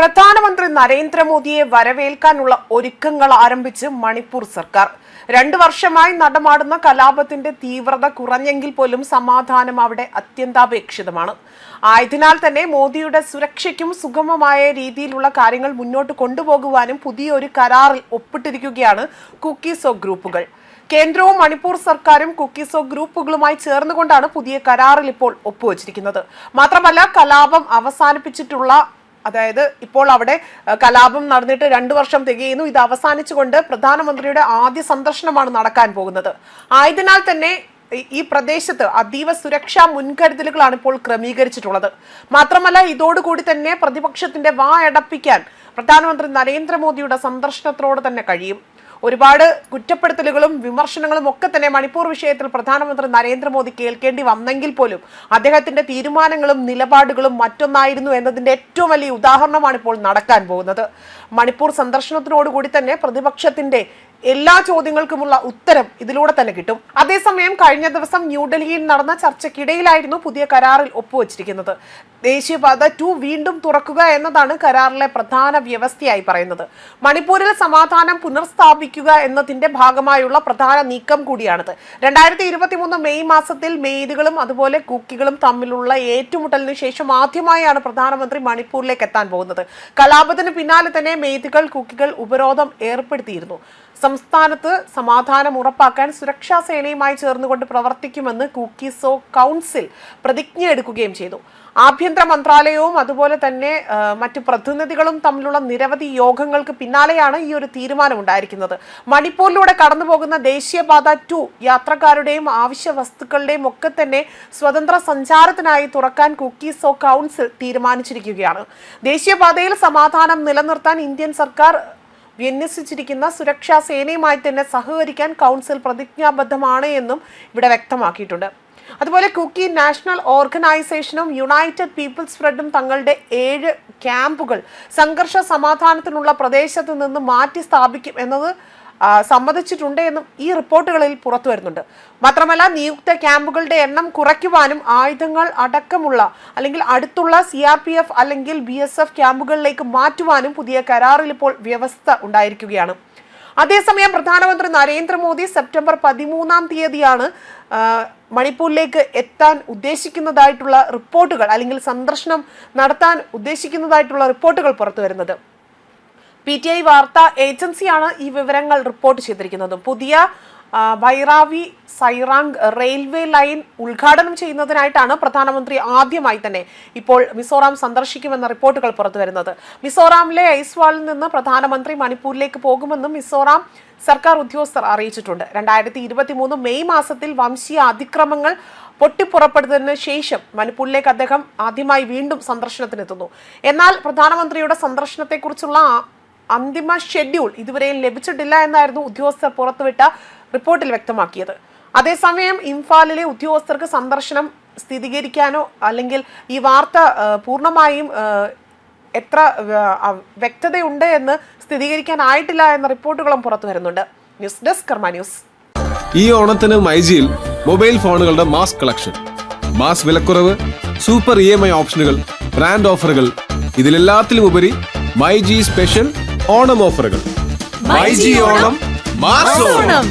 പ്രധാനമന്ത്രി നരേന്ദ്രമോദിയെ വരവേൽക്കാനുള്ള ഒരുക്കങ്ങൾ ആരംഭിച്ച് മണിപ്പൂർ സർക്കാർ. രണ്ടു വർഷമായി നടമാടുന്ന കലാപത്തിന്റെ തീവ്രത കുറഞ്ഞെങ്കിൽ പോലും സമാധാനം അവിടെ അത്യന്താപേക്ഷിതമാണ്. ആയതിനാൽ തന്നെ മോദിയുടെ സുരക്ഷയ്ക്കും സുഗമമായ രീതിയിലുള്ള കാര്യങ്ങൾ മുന്നോട്ട് കൊണ്ടുപോകുവാനും പുതിയൊരു കരാറിൽ ഒപ്പിട്ടിരിക്കുകയാണ് കുക്കീസോ ഗ്രൂപ്പുകൾ. കേന്ദ്രവും മണിപ്പൂർ സർക്കാരും കുക്കീസോ ഗ്രൂപ്പുകളുമായി ചേർന്നുകൊണ്ടാണ് പുതിയ കരാറിൽ ഇപ്പോൾ ഒപ്പുവച്ചിരിക്കുന്നത്. മാത്രമല്ല കലാപം അവസാനിപ്പിച്ചിട്ടുള്ള അതായത് ഇപ്പോൾ അവിടെ കലാപം നടന്നിട്ട് രണ്ടു വർഷം തികയുന്നു. ഇത് അവസാനിച്ചുകൊണ്ട് പ്രധാനമന്ത്രിയുടെ ആദ്യ സന്ദർശനമാണ് നടക്കാൻ പോകുന്നത്. ആയതിനാൽ തന്നെ ഈ- പ്രദേശത്ത് അതീവ സുരക്ഷാ മുൻകരുതലുകളാണ് ഇപ്പോൾ ക്രമീകരിച്ചിട്ടുള്ളത്. മാത്രമല്ല ഇതോടുകൂടി തന്നെ പ്രതിപക്ഷത്തിന്റെ വാ അടപ്പിക്കാൻ പ്രധാനമന്ത്രി നരേന്ദ്രമോദിയുടെ സന്ദർശനത്തോടെ തന്നെ കഴിയും. ഒരുപാട് കുറ്റപ്പെടുത്തലുകളും വിമർശനങ്ങളും ഒക്കെ തന്നെ മണിപ്പൂർ വിഷയത്തിൽ പ്രധാനമന്ത്രി നരേന്ദ്രമോദി കേൾക്കേണ്ടി വന്നെങ്കിൽ പോലും അദ്ദേഹത്തിന്റെ തീരുമാനങ്ങളും നിലപാടുകളും മറ്റൊന്നായിരുന്നു എന്നതിന്റെ ഏറ്റവും വലിയ ഉദാഹരണമാണ് ഇപ്പോൾ നടക്കാൻ പോകുന്നത്. മണിപ്പൂർ സന്ദർശനത്തിനോടുകൂടി തന്നെ പ്രതിപക്ഷത്തിന്റെ എല്ലാ ചോദ്യങ്ങൾക്കുമുള്ള ഉത്തരം ഇതിലൂടെ തന്നെ കിട്ടും. അതേസമയം കഴിഞ്ഞ ദിവസം ന്യൂഡൽഹിയിൽ നടന്ന ചർച്ചയ്ക്കിടയിലായിരുന്നു പുതിയ കരാറിൽ ഒപ്പുവച്ചിരിക്കുന്നത്. ദേശീയപാത ടു വീണ്ടും തുറക്കുക എന്നതാണ് കരാറിലെ പ്രധാന വ്യവസ്ഥയായി പറയുന്നത്. മണിപ്പൂരിൽ സമാധാനം പുനഃസ്ഥാപിക്കുക എന്നതിന്റെ ഭാഗമായുള്ള പ്രധാന നീക്കം കൂടിയാണിത്. രണ്ടായിരത്തി ഇരുപത്തി മൂന്ന് മെയ് മാസത്തിൽ മെയ്തുകളും അതുപോലെ കുക്കികളും തമ്മിലുള്ള ഏറ്റുമുട്ടലിന് ശേഷം ആദ്യമായാണ് പ്രധാനമന്ത്രി മണിപ്പൂരിലേക്ക് എത്താൻ പോകുന്നത്. കലാപത്തിന് പിന്നാലെ തന്നെ മെയ്തുകൾ കുക്കികൾ ഉപരോധം ഏർപ്പെടുത്തിയിരുന്നു. സംസ്ഥാനത്ത് സമാധാനം ഉറപ്പാക്കാൻ സുരക്ഷാ സേനയുമായി ചേർന്നുകൊണ്ട് പ്രവർത്തിക്കുമെന്ന് കുക്കിസോ കൗൺസിൽ പ്രതിജ്ഞ എടുക്കുകയും ചെയ്തു. ആഭ്യന്തര മന്ത്രാലയവും അതുപോലെ തന്നെ മറ്റു പ്രതിനിധികളും തമ്മിലുള്ള നിരവധി യോഗങ്ങൾക്ക് പിന്നാലെയാണ് ഈ ഒരു തീരുമാനം ഉണ്ടായിരിക്കുന്നത് മണിപ്പൂരിലൂടെ കടന്നുപോകുന്ന ദേശീയപാത ടു യാത്രക്കാരുടെയും ആവശ്യ വസ്തുക്കളുടെയും ഒക്കെ തന്നെ സ്വതന്ത്ര സഞ്ചാരത്തിനായി തുറക്കാൻ കുക്കിസോ കൗൺസിൽ തീരുമാനിച്ചിരിക്കുകയാണ്. ദേശീയപാതയിൽ സമാധാനം നിലനിർത്താൻ ഇന്ത്യൻ സർക്കാർ വിന്യസിച്ചിരിക്കുന്ന സുരക്ഷാ സേനയുമായി തന്നെ സഹകരിക്കാൻ കൗൺസിൽ പ്രതിജ്ഞാബദ്ധമാണ് എന്നും ഇവിടെ വ്യക്തമാക്കിയിട്ടുണ്ട്. അതുപോലെ കുക്കി നാഷണൽ ഓർഗനൈസേഷനും യുണൈറ്റഡ് പീപ്പിൾസ് ഫ്രണ്ടും തങ്ങളുടെ ഏഴ് ക്യാമ്പുകൾ സംഘർഷ സമാധാനത്തിനുള്ള പ്രദേശത്ത് നിന്ന് മാറ്റി സ്ഥാപിക്കും എന്നത് സമ്മതിച്ചിട്ടുണ്ട് എന്നും ഈ റിപ്പോർട്ടുകളിൽ പുറത്തു വരുന്നുണ്ട്. മാത്രമല്ല നിയുക്ത ക്യാമ്പുകളുടെ എണ്ണം കുറയ്ക്കുവാനും ആയുധങ്ങൾ അടക്കമുള്ള അല്ലെങ്കിൽ അടുത്തുള്ള സി ആർ പി എഫ് അല്ലെങ്കിൽ ബി എസ് എഫ് ക്യാമ്പുകളിലേക്ക് മാറ്റുവാനും പുതിയ കരാറിൽ ഇപ്പോൾ വ്യവസ്ഥ ഉണ്ടായിരിക്കുകയാണ്. അതേസമയം പ്രധാനമന്ത്രി നരേന്ദ്രമോദി സെപ്റ്റംബർ പതിമൂന്നാം തീയതിയാണ് മണിപ്പൂരിലേക്ക് എത്താൻ ഉദ്ദേശിക്കുന്നതായിട്ടുള്ള റിപ്പോർട്ടുകൾ അല്ലെങ്കിൽ സന്ദർശനം നടത്താൻ ഉദ്ദേശിക്കുന്നതായിട്ടുള്ള റിപ്പോർട്ടുകൾ പുറത്തു വരുന്നത്. പി ടി ഐ വാർത്താ ഏജൻസിയാണ് ഈ വിവരങ്ങൾ റിപ്പോർട്ട് ചെയ്തിരിക്കുന്നത്. പുതിയ ബൈറാവി സൈറാങ് റെയിൽവേ ലൈൻ ഉദ്ഘാടനം ചെയ്യുന്നതിനായിട്ടാണ് പ്രധാനമന്ത്രി ആദ്യമായി തന്നെ ഇപ്പോൾ മിസോറാം സന്ദർശിക്കുമെന്ന റിപ്പോർട്ടുകൾ പുറത്തു വരുന്നത് മിസോറാമിലെ ഐസ്വാളിൽ നിന്ന് പ്രധാനമന്ത്രി മണിപ്പൂരിലേക്ക് പോകുമെന്നും മിസോറാം സർക്കാർ ഉദ്യോഗസ്ഥർ അറിയിച്ചിട്ടുണ്ട്. രണ്ടായിരത്തി ഇരുപത്തി മൂന്ന് മെയ് മാസത്തിൽ വംശീയ അതിക്രമങ്ങൾ പൊട്ടിപ്പുറപ്പെടുന്നതിന് ശേഷം മണിപ്പൂരിലേക്ക് അദ്ദേഹം ആദ്യമായി വീണ്ടും സന്ദർശനത്തിനെത്തുന്നു. എന്നാൽ പ്രധാനമന്ത്രിയുടെ സന്ദർശനത്തെക്കുറിച്ചുള്ള അന്തിമ ഷെഡ്യൂൾ ഇതുവരെയും ലഭിച്ചിട്ടില്ല എന്നായിരുന്നു ഉദ്യോഗസ്ഥർ പുറത്തുവിട്ട റിപ്പോർട്ടിൽ വ്യക്തമാക്കിയത്. അതേസമയം ഇംഫാലിലെ ഉദ്യോഗസ്ഥർക്ക് സന്ദർശനം സ്ഥിരീകരിക്കാനോ അല്ലെങ്കിൽ ഈ വാർത്ത പൂർണമായും എത്ര വ്യക്തതയുണ്ട് എന്ന് സ്ഥിരീകരിക്കാനായിട്ടില്ല എന്ന റിപ്പോർട്ടുകളും പുറത്തു വരുന്നുണ്ട്. News desk Karma news. ഈ ഓണത്തിന് മൈജിയിൽ മൊബൈൽ ഫോണുകളുടെ മാസ് കളക്ഷൻ. മാസ് വിലക്കുറവ് സൂപ്പർ ഇ എം ഐ ഓപ്ഷനുകൾ ബ്രാൻഡ് ഓഫറുകൾ. ഇതിലെല്ലാത്തിലും ഉപരി മൈജി സ്പെഷ്യൽ ഓണം ഓഫറുകൾ. ഓണം മാസ് ഓണം.